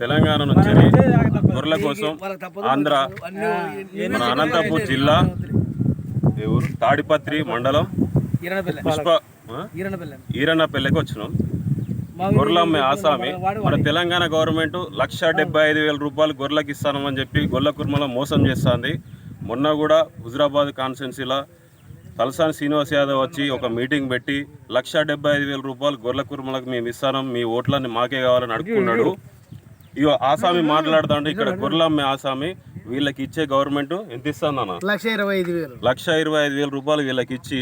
తెలంగాణ నుంచి గొర్రెల కోసం ఆంధ్ర మన అనంతపూర్ జిల్లా తాడిపత్రి మండలం పుష్ప? ఈరన్నపల్లికి వచ్చినాం. గొర్రెలు అమ్మే ఆసామి. మన తెలంగాణ గవర్నమెంట్ లక్ష డెబ్బై ఐదు వేల రూపాయలు గొర్రెలకు ఇస్తానమని చెప్పి గొర్రెల కుర్మలో మోసం చేస్తుంది. మొన్న కూడా హుజరాబాద్ కాన్స్టిట్యున్సీలో తలసాని శ్రీనివాస్ యాదవ్ వచ్చి ఒక మీటింగ్ పెట్టి లక్ష డెబ్బై ఐదు వేల రూపాయలు గొర్రెల కుర్మలకు మేము ఇస్తాం మీ ఓట్లన్నీ మాకే కావాలని అడుక్కున్నాడు. ఇగో ఆసామి మాట్లాడుతుంటే ఇక్కడ గొర్రెలు అమ్మే ఆసామి వీళ్ళకి ఇచ్చే గవర్నమెంట్ ఎంత ఇస్తానన్నా లక్ష ఇరవై ఐదు వేలు. లక్ష ఇరవై ఐదు వేల రూపాయలు వీళ్ళకి ఇచ్చి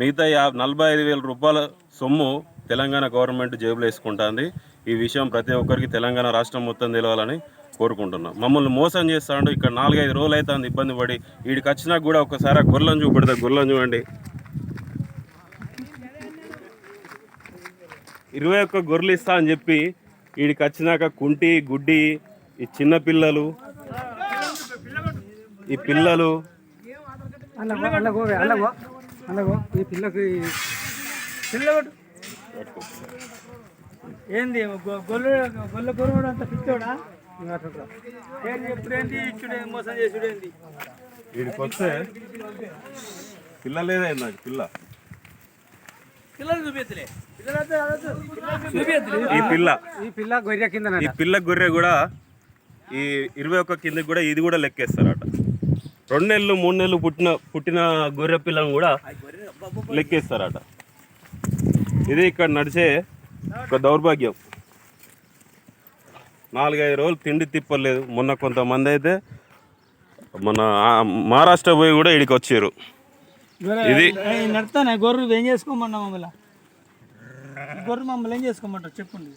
మిగతా నలభై ఐదు వేల రూపాయల సొమ్ము తెలంగాణ గవర్నమెంట్ జేబులో వేసుకుంటుంది. ఈ విషయం ప్రతి ఒక్కరికి తెలంగాణ రాష్ట్రం మొత్తం తెలవాలని కోరుకుంటున్నాం. మమ్మల్ని మోసం చేస్తాడు. ఇక్కడ నాలుగైదు రోజులు అవుతుంది ఇబ్బంది పడి. వీడికి వచ్చినాక కూడా ఒకసారి గొర్రెలను చూపెడతా. గొర్రెలను చూడండి. ఇరవై ఒక్క గొర్రెలు ఇస్తా అని చెప్పి వీడికి వచ్చినాక కుంటి గుడ్డి ఈ చిన్న పిల్లలు ఈ పిల్లలు. ఈ పిల్లకి పిల్లగొట్టు. ఏంది గొల్ల గొల్ల గొర్రెడు అంత పిచ్చోడా? ఏంది? ఎప్పుడేంది ఇచ్చుడే మోసం చేసుడేంది వీడికి వస్తే పిల్ల లేదే నాకు పిల్ల. పిల్లలు చూపించలే చూపించలే ఈ పిల్ల. ఈ పిల్ల గొర్రె కింద ఈ పిల్ల గొర్రె కూడా ఈ ఇరవై ఒక్క కిందకి కూడా ఇది కూడా లెక్కేస్తారట. రెండు నెలలు మూడు నెలలు పుట్టిన పుట్టిన గొర్రె పిల్లను కూడా లెక్కేస్తారట. ఇది ఇక్కడ నడిచే ఒక దౌర్భాగ్యం. నాలుగైదు రోజులు తిండి తిప్పలేదు. మొన్న కొంతమంది అయితే మన మహారాష్ట్ర పోయి కూడా ఇడికి వచ్చారు. ఇది నడతానే. గొర్రెలు ఏం చేసుకోమన్నా మమ్మల్ని? గొర్రె మమ్మల్ని ఏం చేసుకోమంటారు చెప్పండి.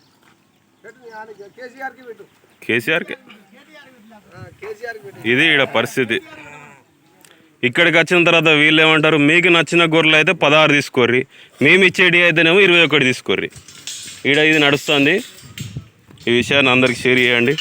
కేసీఆర్కే ఇది ఈడ పరిస్థితి. ఇక్కడికి వచ్చిన తర్వాత వీళ్ళు ఏమంటారు మీకు నచ్చిన గొర్రెలు అయితే పదహారు తీసుకోర్రి. మేము ఇచ్చేటి అయితేనేమో ఇరవై ఒకటి తీసుకోర్రి. ఈడ ఇది నడుస్తుంది. ఈ విషయాన్ని అందరికి షేర్ చేయండి.